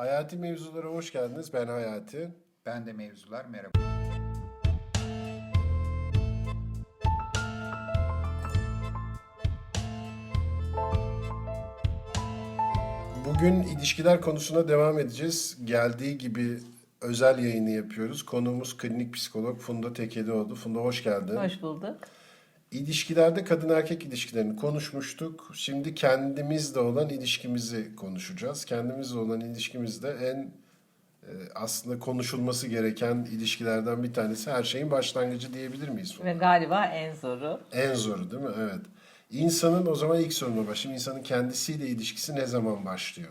Hayati mevzulara hoş geldiniz. Ben Hayati. Ben de mevzular merhaba. Bugün ilişkiler konusuna devam edeceğiz. Geldiği gibi özel yayını yapıyoruz. Konuğumuz klinik psikolog Funda Tekelioğlu. Funda hoş geldin. Hoş bulduk. İlişkilerde kadın erkek ilişkilerini konuşmuştuk. Şimdi kendimizle olan ilişkimizi konuşacağız. Kendimizle olan ilişkimizde en e, aslında konuşulması gereken ilişkilerden bir tanesi her şeyin başlangıcı diyebilir miyiz? Ve galiba en zoru. En zoru değil mi? Evet. İnsanın o zaman ilk soruna başlayayım. İnsanın kendisiyle ilişkisi ne zaman başlıyor?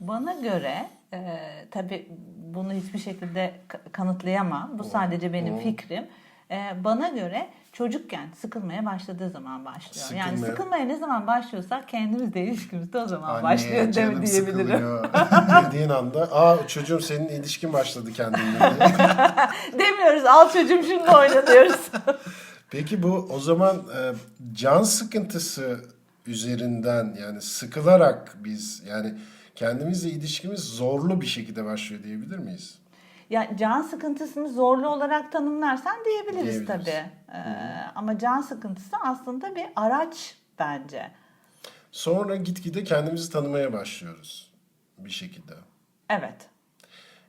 Bana göre e, tabii bunu hiçbir şekilde ka- kanıtlayamam. Bu sadece benim fikrim. E, bana göre çocukken sıkılmaya başladığı zaman başlıyor. Yani Sıkılmaya- sıkılmaya ne zaman başlıyorsak kendimizle ilişkimizde o zaman Anne, başlıyor değil canım mi diyebilirim. Dediğin anda aa çocuğum senin ilişkin başladı kendinle diye. Demiyoruz al çocuğum şimdi oynanıyoruz. Peki bu o zaman e, can sıkıntısı üzerinden yani sıkılarak biz yani kendimizle ilişkimiz zorlu bir şekilde başlıyor diyebilir miyiz? Ya can sıkıntısını zorlu olarak tanımlarsan diyebiliriz, Diyebiliriz. tabii. E, ama can sıkıntısı aslında bir araç bence. Sonra gitgide kendimizi tanımaya başlıyoruz bir şekilde. Evet.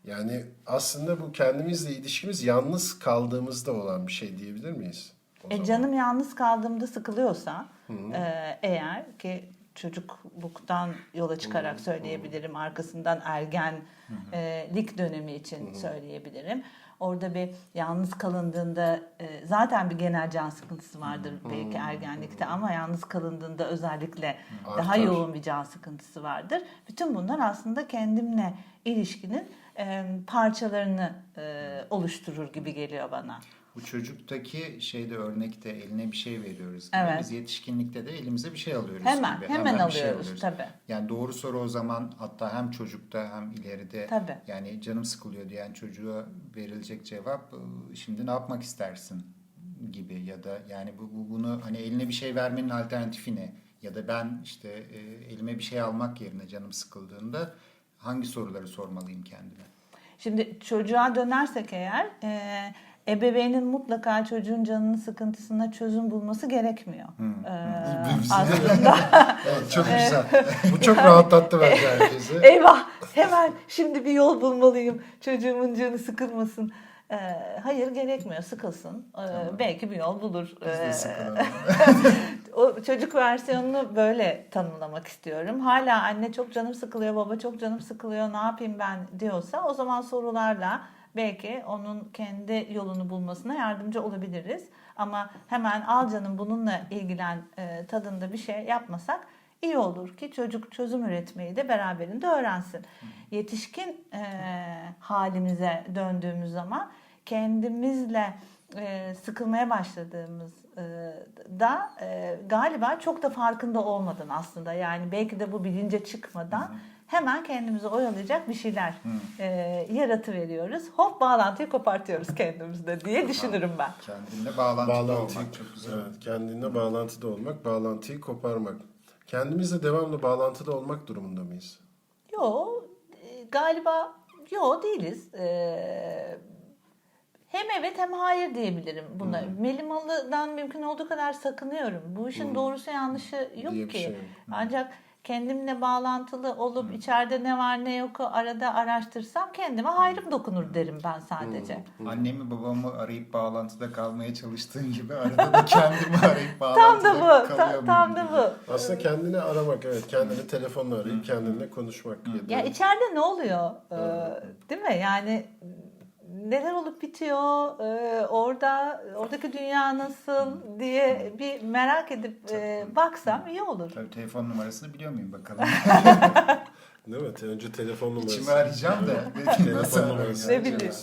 Yani aslında bu kendimizle ilişkimiz yalnız kaldığımızda olan bir şey diyebilir miyiz? O E zaman? canım yalnız kaldığımda sıkılıyorsa e, eğer ki çocukluktan yola çıkarak söyleyebilirim. arkasından ergenlik dönemi için söyleyebilirim. Orada bir yalnız kalındığında e, zaten bir genel can sıkıntısı vardır belki ergenlikte ama yalnız kalındığında özellikle daha yoğun bir can sıkıntısı vardır. Bütün bunlar aslında kendimle ilişkinin e, parçalarını e, oluşturur gibi geliyor bana. Bu çocuktaki şeyde örnekte eline bir şey veriyoruz gibi. Evet. Biz yetişkinlikte de elimize bir şey alıyoruz Hemen, gibi. hemen bir şey alıyoruz, tabii. Yani doğru soru o zaman hatta hem çocukta hem ileride Tabii. yani canım sıkılıyor diyen çocuğa verilecek cevap "Iı, şimdi ne yapmak istersin gibi ya da yani bu, bu- bunu hani eline bir şey vermenin alternatifi ne? Ya da ben işte e, elime bir şey almak yerine canım sıkıldığında hangi soruları sormalıyım kendime? Şimdi çocuğa dönersek eğer e, ebeveynin mutlaka çocuğun canının sıkıntısına çözüm bulması gerekmiyor. E, aslında Evet, çok güzel. Bu çok rahatlattı bence herkesi. eyvah hemen şimdi bir yol bulmalıyım çocuğumun canı sıkılmasın. E, hayır gerekmiyor sıkılsın. E, belki bir yol bulur. Biz E, de sıkılalım. o çocuk versiyonunu böyle tanımlamak istiyorum. Hala anne çok canım sıkılıyor, baba çok canım sıkılıyor, ne yapayım ben diyorsa o zaman sorularla belki onun kendi yolunu bulmasına yardımcı olabiliriz. Ama hemen al canım bununla ilgilen e, tadında bir şey yapmasak iyi olur ki çocuk çözüm üretmeyi de beraberinde öğrensin. Yetişkin e, halimize döndüğümüz zaman kendimizle e, sıkılmaya başladığımız e, e, galiba çok da farkında olmadan aslında yani belki de bu bilince çıkmadan hemen kendimizi oyalayacak bir şeyler e, yaratıveriyoruz. Hop bağlantıyı kopartıyoruz kendimizde diye düşünürüm ben. Kendinle bağlantıda Bağlantıyı, olmak çok güzel. evet, kendinle bağlantıda olmak, bağlantıyı koparmak. Kendimizle devamlı bağlantıda olmak durumunda mıyız? Yo e, galiba yo değiliz. E, hem evet hem hayır diyebilirim buna. Melimalı'dan mümkün olduğu kadar sakınıyorum. Bu işin doğrusu yanlışı yok Diye ki. şey yok. Ancak kendimle bağlantılı olup içeride ne var ne yok arada araştırsam kendime hayrım dokunur derim ben sadece. Annemi babamı arayıp bağlantıda kalmaya çalıştığın gibi arada da kendimi arayıp Tam bağlantıda da bu. tam muyum da bu. Aslında kendini aramak, evet. Kendini telefonla arayıp kendinle konuşmak. Ya da- Ya içeride ne oluyor? Ee, değil mi? Yani neler olup bitiyor? Ee, orada oradaki dünya nasıl diye bir merak edip e, baksam iyi olur. Tabii telefon numarasını biliyor muyum bakalım. Değil mi? Önce telefon numarası. İçimi arayacağım da. Telefon numarası. Ne bileyim.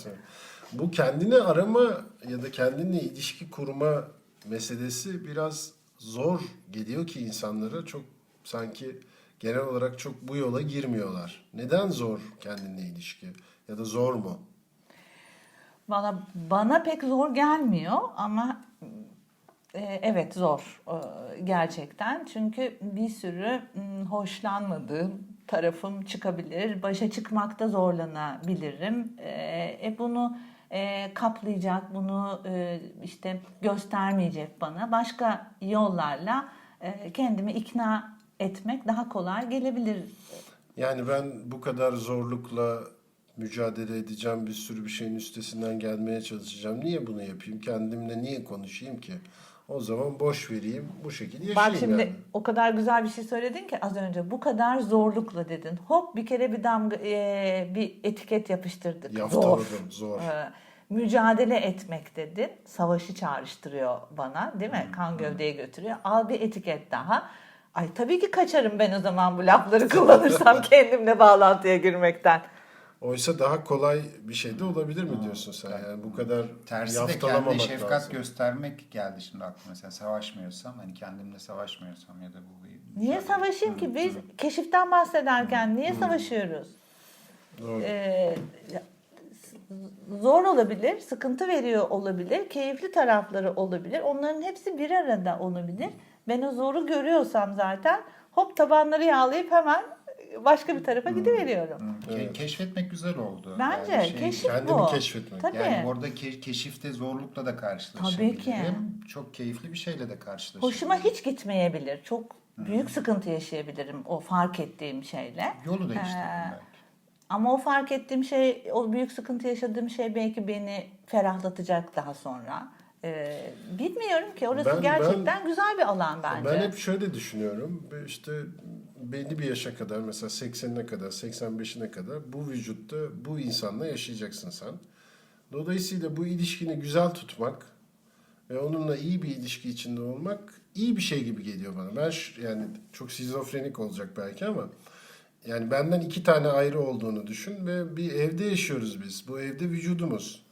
Bu kendini arama ya da kendinle ilişki kurma meselesi biraz zor geliyor ki insanlara çok sanki genel olarak çok bu yola girmiyorlar. Neden zor kendinle ilişki ya da zor mu? Bana bana pek zor gelmiyor ama e, evet zor e, gerçekten. Çünkü bir sürü hoşlanmadığım tarafım çıkabilir. Başa çıkmakta zorlanabilirim. E, e, bunu e, kaplayacak, bunu e, işte göstermeyecek bana. Başka yollarla e, kendimi ikna etmek daha kolay gelebilir. Yani ben bu kadar zorlukla mücadele edeceğim, bir sürü bir şeyin üstesinden gelmeye çalışacağım. Niye bunu yapayım? Kendimle niye konuşayım ki? O zaman boş vereyim, bu şekilde yaşayayım Bak şimdi yani. o kadar güzel bir şey söyledin ki az önce. Bu kadar zorlukla dedin. Hop bir kere bir damga e, bir etiket yapıştırdık. Zor. Yaftaladım, zor. Ee, mücadele etmek dedin. Savaşı çağrıştırıyor bana değil mi? Kan gövdeye götürüyor. Al bir etiket daha. Ay tabii ki kaçarım ben o zaman bu lafları kullanırsam kendimle bağlantıya girmekten. Oysa daha kolay bir şey de olabilir mi diyorsun sen? Yani bu kadar Tersi de yaftalamamak kendine şefkat lazım. göstermek geldi şimdi aklıma. Mesela savaşmıyorsam hani kendimle savaşmıyorsam ya da bu bir Niye savaşayım ki? Biz keşiften bahsederken niye savaşıyoruz? Doğru. Ee, zor olabilir, sıkıntı veriyor olabilir, keyifli tarafları olabilir. Onların hepsi bir arada olabilir. Ben o zoru görüyorsam zaten hop tabanları yağlayıp hemen başka bir tarafa gidiveriyorum. Hı, ke- Keşfetmek güzel oldu. Bence Yani şey- keşif Kendini bu. keşfetmek. Tabii. Yani orada ke- keşifte zorlukla da karşılaşabilirim. Tabii ki. Çok keyifli bir şeyle de karşılaşabilirim. Hoşuma hiç gitmeyebilir. Çok büyük sıkıntı yaşayabilirim o fark ettiğim şeyle. Yolu değiştirdim Ee, belki. Ama o fark ettiğim şey, o büyük sıkıntı yaşadığım şey belki beni ferahlatacak daha sonra. Ee, bilmiyorum ki orası Ben- gerçekten güzel bir alan bence. Ben hep şöyle düşünüyorum. İşte belli bir yaşa kadar mesela 80'ine kadar, 85'ine kadar bu vücutta bu insanla yaşayacaksın sen. Dolayısıyla bu ilişkini güzel tutmak ve onunla iyi bir ilişki içinde olmak iyi bir şey gibi geliyor bana. Ben ş- yani çok şizofrenik olacak belki ama yani benden iki tane ayrı olduğunu düşün ve bir evde yaşıyoruz biz. Bu evde vücudumuz.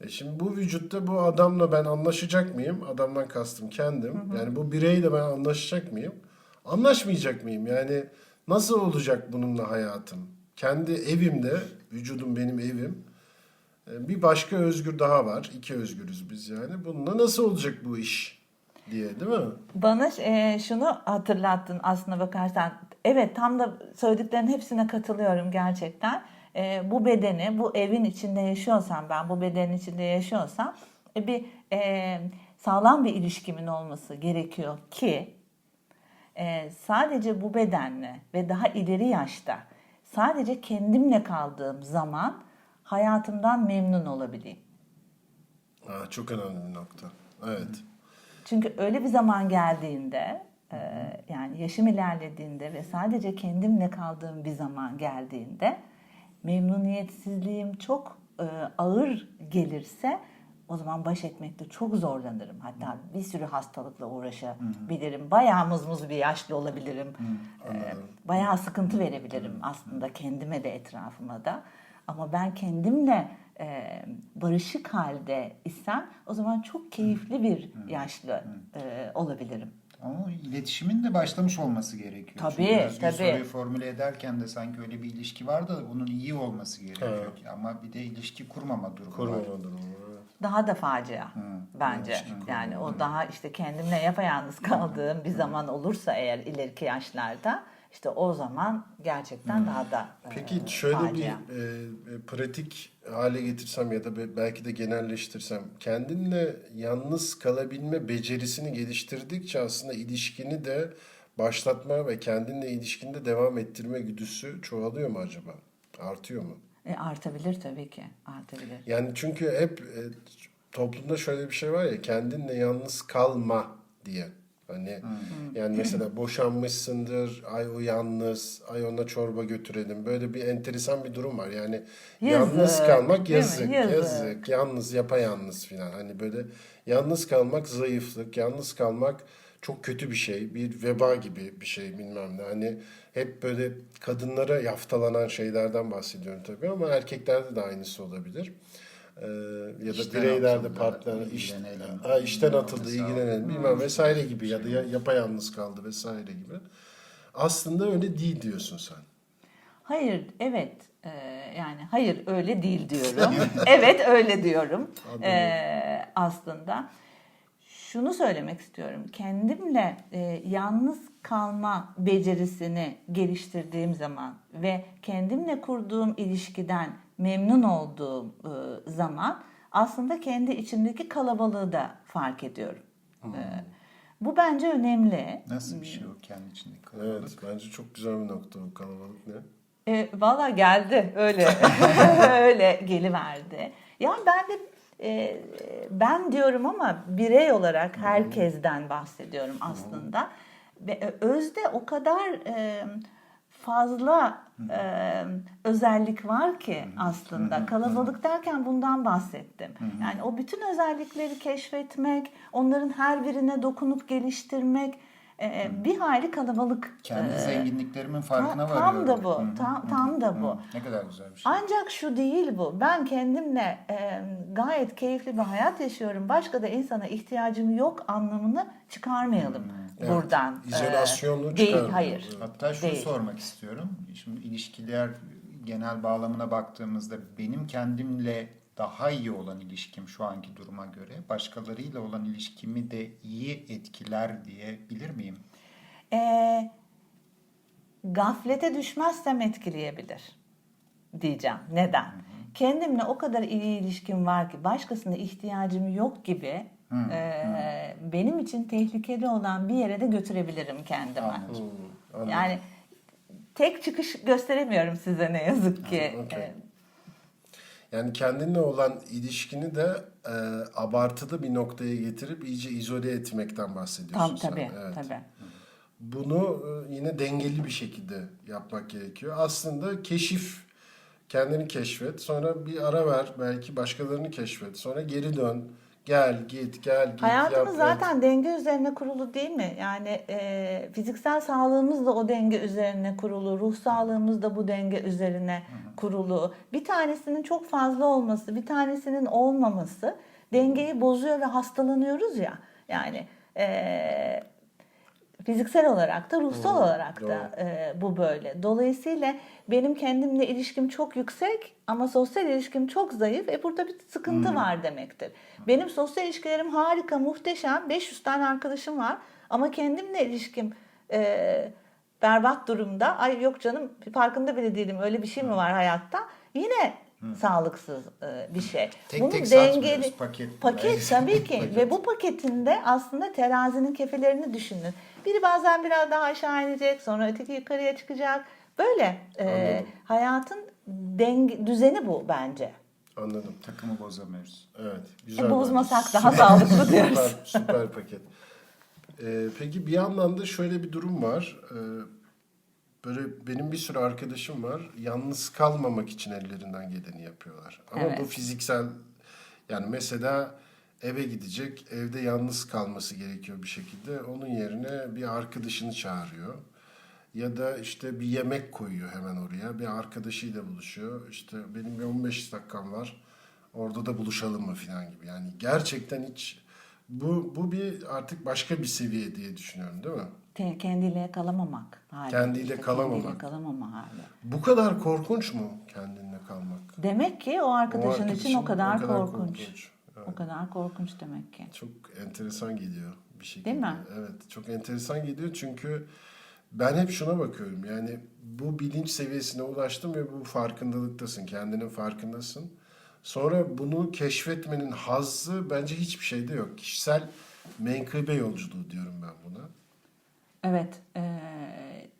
E şimdi bu vücutta bu adamla ben anlaşacak mıyım? Adamdan kastım kendim. Yani bu bireyle ben anlaşacak mıyım? Anlaşmayacak mıyım? Yani nasıl olacak bununla hayatım? Kendi evimde, vücudum benim evim. E, Bir başka özgür daha var. İki özgürüz biz yani. Bununla nasıl olacak bu iş diye değil mi? Bana e, şunu hatırlattın aslına bakarsan. Evet tam da söylediklerin hepsine katılıyorum gerçekten. E, bu bedeni, bu evin içinde yaşıyorsam ben, bu bedenin içinde yaşıyorsam e, bir e, sağlam bir ilişkimin olması gerekiyor ki e, sadece bu bedenle ve daha ileri yaşta sadece kendimle kaldığım zaman hayatımdan memnun olabileyim. Aa, çok önemli bir nokta. Evet. Çünkü öyle bir zaman geldiğinde e, yani yaşım ilerlediğinde ve sadece kendimle kaldığım bir zaman geldiğinde memnuniyetsizliğim çok e, ağır gelirse o zaman baş etmekte çok zorlanırım. Hatta bir sürü hastalıkla uğraşabilirim. Bayağı mızmız bir yaşlı olabilirim. E, bayağı sıkıntı verebilirim aslında kendime de etrafıma da. Ama ben kendimle e, barışık halde isem o zaman çok keyifli bir yaşlı e, olabilirim. Ama iletişimin de başlamış olması gerekiyor. Tabii, Çünkü tabii. soruyu formüle ederken de sanki öyle bir ilişki var da bunun iyi olması gerekiyor. Ama bir de ilişki kurmama durumu var. Kurmama durumu. evet. Daha da facia bence. ilişki Yani o daha işte kendimle yapayalnız kaldığım bir zaman olursa eğer ileriki yaşlarda işte o zaman gerçekten daha da e, Peki şöyle bir facia. e, e, pratik hale getirsem ya da be- belki de genelleştirsem kendinle yalnız kalabilme becerisini geliştirdikçe aslında ilişkini de başlatma ve kendinle ilişkinde devam ettirme güdüsü çoğalıyor mu acaba? Artıyor mu? E, artabilir tabii ki. Artabilir. Yani çünkü hep e, toplumda şöyle bir şey var ya kendinle yalnız kalma diye. Hani yani mesela boşanmışsındır, ay o yalnız, ay ona çorba götürelim. Böyle bir enteresan bir durum var. Yani yalnız Yazık, kalmak değil mi? yazık, Yazık. yazık, yalnız yapayalnız filan. Hani böyle yalnız kalmak zayıflık, yalnız kalmak çok kötü bir şey. Bir veba gibi bir şey bilmem ne. Hani hep böyle kadınlara yaftalanan şeylerden bahsediyorum tabii ama erkeklerde de aynısı olabilir. Ee, ya da İşten bireylerde partner iş, ha, işten atıldı, ilgilenelim bilmem vesaire gibi ya da ya- yapayalnız kaldı vesaire gibi. Aslında öyle değil diyorsun sen. Hayır, evet. Ee, yani hayır öyle değil diyorum. evet öyle diyorum. Ee, aslında şunu söylemek istiyorum. Kendimle e, yalnız kalma becerisini geliştirdiğim zaman ve kendimle kurduğum ilişkiden memnun olduğum e, zaman aslında kendi içimdeki kalabalığı da fark ediyorum. E, bu bence önemli. Nasıl bir şey o kendi içindeki kalabalık? Evet bence çok güzel bir nokta o kalabalık ne? E, Valla geldi öyle öyle geliverdi. Yani ben de e, ben diyorum ama birey olarak herkesten bahsediyorum aslında. E, özde o kadar e, fazla e, özellik var ki aslında. Kalabalık derken bundan bahsettim. Yani o bütün özellikleri keşfetmek, onların her birine dokunup geliştirmek e, bir hayli kalabalık. Kendi e, zenginliklerimin farkına Ta- tam varıyorum. da bu, tam- tam da bu. Ne kadar güzel bir şey. Ancak şu değil bu. Ben kendimle e, gayet keyifli bir hayat yaşıyorum. Başka da insana ihtiyacım yok anlamını çıkarmayalım Evet, buradan. E, izolasyonu Değil, çıkarmayalım. hayır. Hatta şunu Değil. sormak istiyorum. Şimdi ilişkiler genel bağlamına baktığımızda benim kendimle daha iyi olan ilişkim şu anki duruma göre başkalarıyla olan ilişkimi de iyi etkiler diyebilir miyim? E, gaflete düşmezsem etkileyebilir diyeceğim. Neden? Kendimle o kadar iyi ilişkim var ki başkasına ihtiyacım yok gibi e, benim için tehlikeli olan bir yere de götürebilirim kendimi. Anladım. Hmm, anladım. Yani tek çıkış gösteremiyorum size ne yazık ki. Ee, Yani kendinle olan ilişkini de e, abartılı bir noktaya getirip iyice izole etmekten bahsediyorsun Tam sen. tabii Evet. tabii. Bunu e, yine dengeli bir şekilde yapmak gerekiyor. Aslında keşif, kendini keşfet, sonra bir ara ver, belki başkalarını keşfet, sonra geri dön, gel, git, gel, git, Hayatımız yap, et. zaten denge üzerine kurulu değil mi? Yani e, fiziksel sağlığımız da o denge üzerine kurulu, ruh sağlığımız da bu denge üzerine kurulu. Bir tanesinin çok fazla olması, bir tanesinin olmaması dengeyi bozuyor ve hastalanıyoruz ya. Yani e, fiziksel olarak da ruhsal Doğru, olarak da e, bu böyle. Dolayısıyla benim kendimle ilişkim çok yüksek ama sosyal ilişkim çok zayıf. E burada bir sıkıntı var demektir. Benim sosyal ilişkilerim harika, muhteşem. 500 tane arkadaşım var ama kendimle ilişkim e, berbat durumda. Ay yok canım farkında bile değilim öyle bir şey mi var hayatta? Yine sağlıksız e, bir şey. Tek tek satmıyoruz, paket. Paket tabii ki Paket. ve bu paketinde aslında terazinin kefelerini düşünün. Biri bazen biraz daha aşağı inecek, sonra öteki yukarıya çıkacak. Böyle e, hayatın denge, düzeni bu bence. Anladım. Takımı bozamıyoruz. Evet. Güzel. E, bozmasak bence. daha sağlıklı diyoruz. Süper, süper paket. Ee, peki bir yandan da şöyle bir durum var. Ee, böyle benim bir sürü arkadaşım var. Yalnız kalmamak için ellerinden geleni yapıyorlar. Ama Evet. bu fiziksel yani mesela eve gidecek, evde yalnız kalması gerekiyor bir şekilde. Onun yerine bir arkadaşını çağırıyor. Ya da işte bir yemek koyuyor hemen oraya. Bir arkadaşıyla buluşuyor. İşte benim bir 15 dakikam var. Orada da buluşalım mı falan gibi. Yani gerçekten hiç bu bu bir artık başka bir seviye diye düşünüyorum değil mi? Te- kendiyle kalamamak hali. Kendiyle kalamamak. Kendiyle kalamama hali. Bu kadar korkunç mu kendinle kalmak? Demek ki o arkadaşın, arkadaşın için o kadar, o kadar korkunç. korkunç. O kadar korkunç demek ki. Çok enteresan geliyor bir şekilde. Değil mi? Evet, çok enteresan geliyor çünkü ben hep şuna bakıyorum. Yani bu bilinç seviyesine ulaştın ve bu farkındalıktasın, kendinin farkındasın. Sonra bunu keşfetmenin hazzı bence hiçbir şeyde yok. Kişisel menkıbe yolculuğu diyorum ben buna. Evet, eee,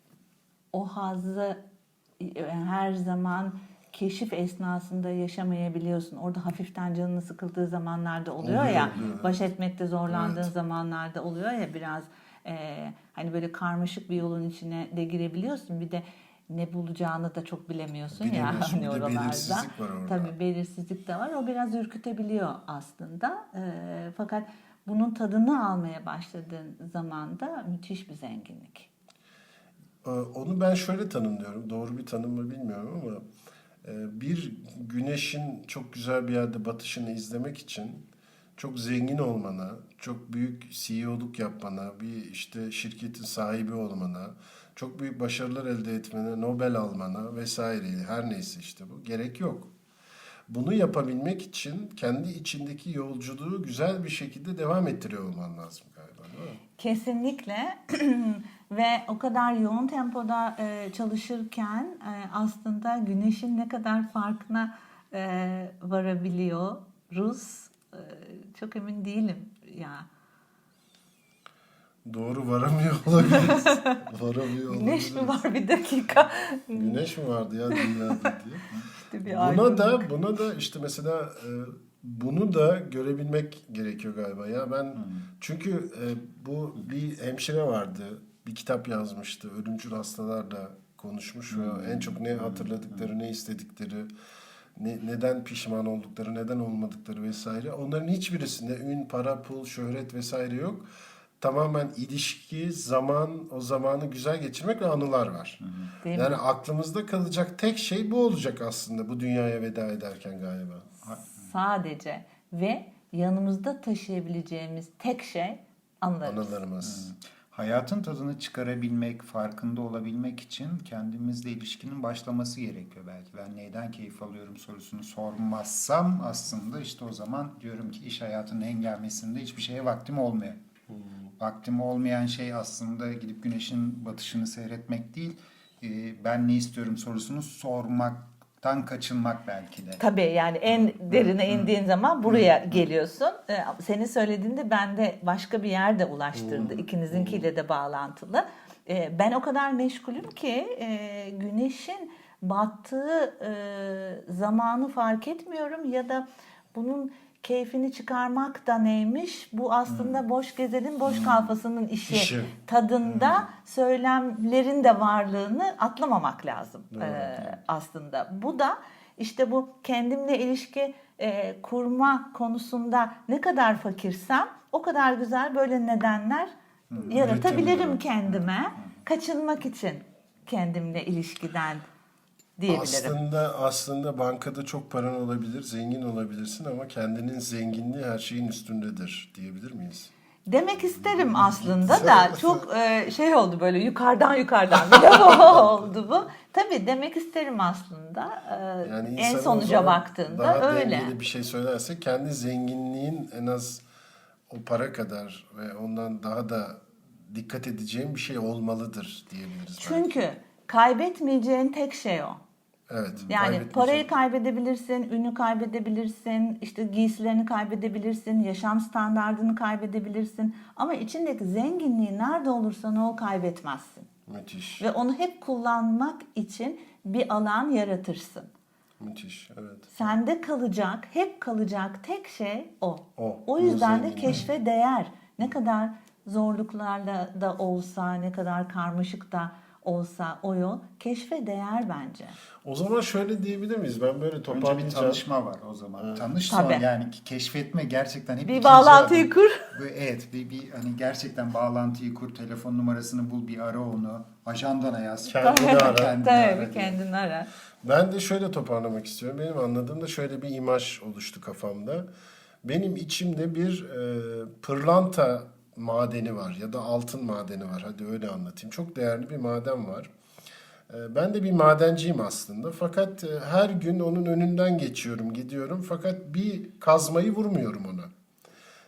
o hazzı e, her zaman keşif esnasında yaşamayabiliyorsun. Orada hafiften canını sıkıldığı zamanlarda oluyor, Oluyor, ya, evet. baş etmekte zorlandığın Evet. zamanlarda oluyor ya biraz eee, hani böyle karmaşık bir yolun içine de girebiliyorsun. Bir de ne bulacağını da çok bilemiyorsun ya Bilemiyorsun, bir hani oralarda. belirsizlik var orada. Tabii belirsizlik de var. O biraz ürkütebiliyor aslında. Eee, fakat bunun tadını almaya başladığın zaman da müthiş bir zenginlik. Ee, Onu ben şöyle tanımlıyorum. Doğru bir tanım mı bilmiyorum ama e, bir güneşin çok güzel bir yerde batışını izlemek için çok zengin olmana, çok büyük CEO'luk yapmana, bir işte şirketin sahibi olmana, çok büyük başarılar elde etmene, Nobel almana vesaire her neyse işte bu gerek yok. bunu yapabilmek için kendi içindeki yolculuğu güzel bir şekilde devam ettiriyor olman lazım galiba değil mi? Kesinlikle ve o kadar yoğun tempoda e, çalışırken e, aslında güneşin ne kadar farkına e, varabiliyoruz e, çok emin değilim ya. Doğru varamıyor olabiliriz. varamıyor Güneş mi olabiliriz. var bir dakika? Güneş mi vardı ya dünyada diye. İşte bir Buna da buna da işte mesela e, bunu da görebilmek gerekiyor galiba ya ben çünkü e, bu bir hemşire vardı bir kitap yazmıştı ölümcül hastalarla konuşmuş ve en çok ne hatırladıkları ne istedikleri ne, neden pişman oldukları neden olmadıkları vesaire onların hiçbirisinde ün para pul şöhret vesaire yok tamamen ilişki zaman o zamanı güzel geçirmek ve anılar var. Değil mi? Yani aklımızda kalacak tek şey bu olacak aslında bu dünyaya veda ederken galiba. Sadece ve yanımızda taşıyabileceğimiz tek şey anılarımız. Anılarımız. Hayatın tadını çıkarabilmek, farkında olabilmek için kendimizle ilişkinin başlaması gerekiyor belki. Ben neyden keyif alıyorum sorusunu sormazsam aslında işte o zaman diyorum ki iş hayatının hengamesinde hiçbir şeye vaktim olmuyor. Vaktim olmayan şey aslında gidip güneşin batışını seyretmek değil, ben ne istiyorum sorusunu sormaktan kaçınmak belki de. Tabii yani en derine indiğin zaman buraya geliyorsun. Ee, Senin söylediğinde bende başka bir yerde ulaştırdı. İkinizinkiyle de bağlantılı. Ee, Ben o kadar meşgulüm ki e, güneşin battığı e, zamanı fark etmiyorum ya da bunun keyfini çıkarmak da neymiş? Bu aslında boş gezenin boş kafasının işi. İşi. Tadında söylemlerin de varlığını atlamamak lazım e, aslında. Bu da işte bu kendimle ilişki e, kurma konusunda ne kadar fakirsem o kadar güzel böyle nedenler yaratabilirim üretebilirim. kendime kaçınmak için kendimle ilişkiden diyebilirim. Aslında aslında bankada çok paran olabilir, zengin olabilirsin ama kendinin zenginliği her şeyin üstündedir diyebilir miyiz? Demek isterim aslında da çok e, şey oldu böyle yukarıdan yukarıdan bir oldu bu. Tabii demek isterim aslında e, Yani en sonuca baktığında daha öyle. dengeli bir şey söylerse kendi zenginliğin en az o para kadar ve ondan daha da dikkat edeceğim bir şey olmalıdır diyebiliriz. belki. Çünkü kaybetmeyeceğin tek şey o. evet, Yani parayı kaybedebilirsin, ünü kaybedebilirsin, işte giysilerini kaybedebilirsin, yaşam standartını kaybedebilirsin. Ama içindeki zenginliği nerede olursan ol kaybetmezsin. Müthiş, Ve onu hep kullanmak için bir alan yaratırsın. müthiş, evet. Sende kalacak, hep kalacak tek şey o. O, O yüzden de keşfe değer. Ne kadar zorluklarla da olsa, ne kadar karmaşık da olsa o yol keşfe değer bence. O zaman şöyle diyebilir miyiz? Ben böyle Önce bir toparlayacağım. tanışma var o zaman. Tanış Tabii. sonra yani ki- keşfetme gerçekten hep Bir bağlantıyı adım. kur. Evet bir, bir hani gerçekten bağlantıyı kur, telefon numarasını bul, bir ara onu, ajandana yaz. Kendini ara. Kendini ara Tabii diye. kendini ara. Ben de şöyle toparlamak istiyorum. Benim anladığımda şöyle bir imaj oluştu kafamda. Benim içimde bir e, pırlanta madeni var ya da altın madeni var. Hadi öyle anlatayım. Çok değerli bir maden var. E, ben de bir madenciyim aslında. Fakat e, her gün onun önünden geçiyorum, gidiyorum. Fakat bir kazmayı vurmuyorum ona.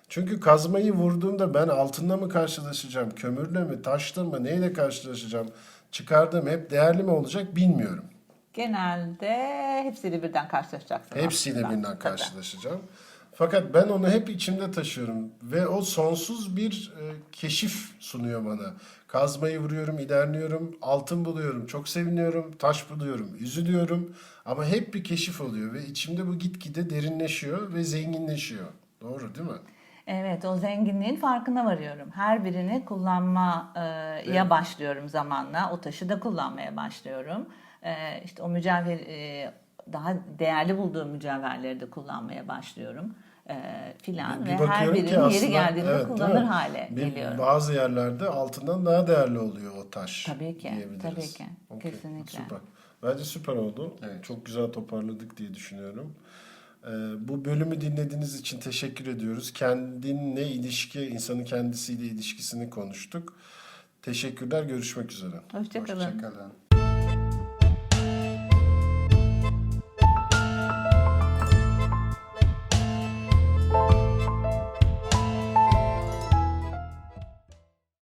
Çünkü kazmayı vurduğumda ben altınla mı karşılaşacağım, kömürle mi, taşla mı, neyle karşılaşacağım, çıkardığım hep değerli mi olacak bilmiyorum. Genelde hepsiyle birden karşılaşacaksın. Hepsiyle aslında. birden Tabii. Fakat ben onu hep içimde taşıyorum ve o sonsuz bir e, keşif sunuyor bana. Kazmayı vuruyorum, ilerliyorum, altın buluyorum, çok seviniyorum, taş buluyorum, üzülüyorum ama hep bir keşif oluyor ve içimde bu gitgide derinleşiyor ve zenginleşiyor. Doğru değil mi? Evet o zenginliğin farkına varıyorum. Her birini kullanmaya başlıyorum zamanla. O taşı da kullanmaya başlıyorum. Ee, işte o mücevher e, daha değerli bulduğum mücevherleri de kullanmaya başlıyorum. Ee, filan ve her birinin aslında- yeri geldiğinde evet, kullanır hale Bir- geliyorum. Bazı yerlerde altından daha değerli oluyor o taş. Tabii ki, tabii ki. Okey, Kesinlikle. Süper. Bence süper oldu. Evet. Çok güzel toparladık diye düşünüyorum. Ee, bu bölümü dinlediğiniz için teşekkür ediyoruz. Kendinle ilişki, insanın kendisiyle ilişkisini konuştuk. Teşekkürler, görüşmek üzere. Hoşçakalın. Hoşçakalın.